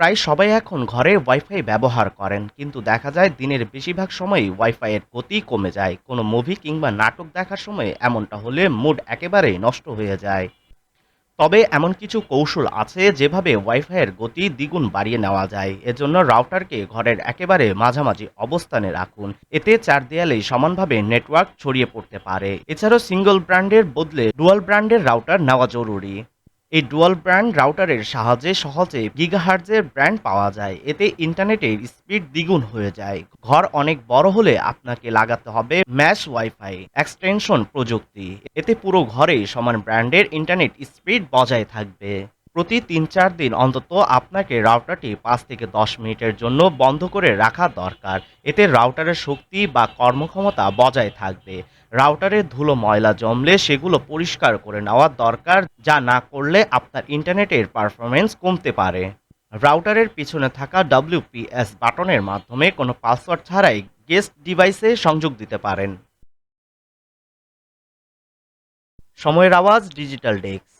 প্রায় সবাই এখন ঘরে ওয়াইফাই ব্যবহার করেন, কিন্তু দেখা যায় দিনের বেশিরভাগ সময়ই ওয়াইফাইয়ের গতি কমে যায়। কোনো মুভি কিংবা নাটক দেখার সময় এমনটা হলে মুড একেবারেই নষ্ট হয়ে যায়। তবে এমন কিছু কৌশল আছে যেভাবে ওয়াইফাইয়ের গতি দ্বিগুণ বাড়িয়ে নেওয়া যায়। এজন্য রাউটারকে ঘরের একেবারে মাঝামাঝি অবস্থানে রাখুন। এতে চার দেয়ালেই সমানভাবে নেটওয়ার্ক ছড়িয়ে পড়তে পারে। এছাড়াও সিঙ্গল ব্র্যান্ডের বদলে ডুয়াল ব্র্যান্ডের রাউটার নেওয়া জরুরি। এই ডুয়াল ব্র্যান্ড রাউটারের সাহায্যে সহজে গিগাহার্জের ব্র্যান্ড পাওয়া যায়। এতে ইন্টারনেটের স্পিড দ্বিগুণ হয়ে যায়। ঘর অনেক বড় হলে আপনাকে লাগাতে হবে ম্যাশ ওয়াইফাই এক্সটেনশন প্রযুক্তি। এতে পুরো ঘরে সমান ব্র্যান্ডের ইন্টারনেট স্পিড বজায় থাকবে। প্রতি তিন চার দিন অন্তত আপনাকে রাউটারটি পাঁচ থেকে দশ মিনিটের জন্য বন্ধ করে রাখা দরকার। এতে রাউটারের শক্তি বা কর্মক্ষমতা বজায় থাকবে। রাউটারে ধুলো ময়লা জমলে সেগুলো পরিষ্কার করে নেওয়া দরকার, যা না করলে আপনার ইন্টারনেটের পারফরমেন্স কমতে পারে। রাউটারের পিছনে থাকা ডাব্লিউপিএস বাটনের মাধ্যমে কোনো পাসওয়ার্ড ছাড়াই গেস্ট ডিভাইসে সংযোগ দিতে পারেন। সময়ের আওয়াজ, ডিজিটাল ডেস্ক।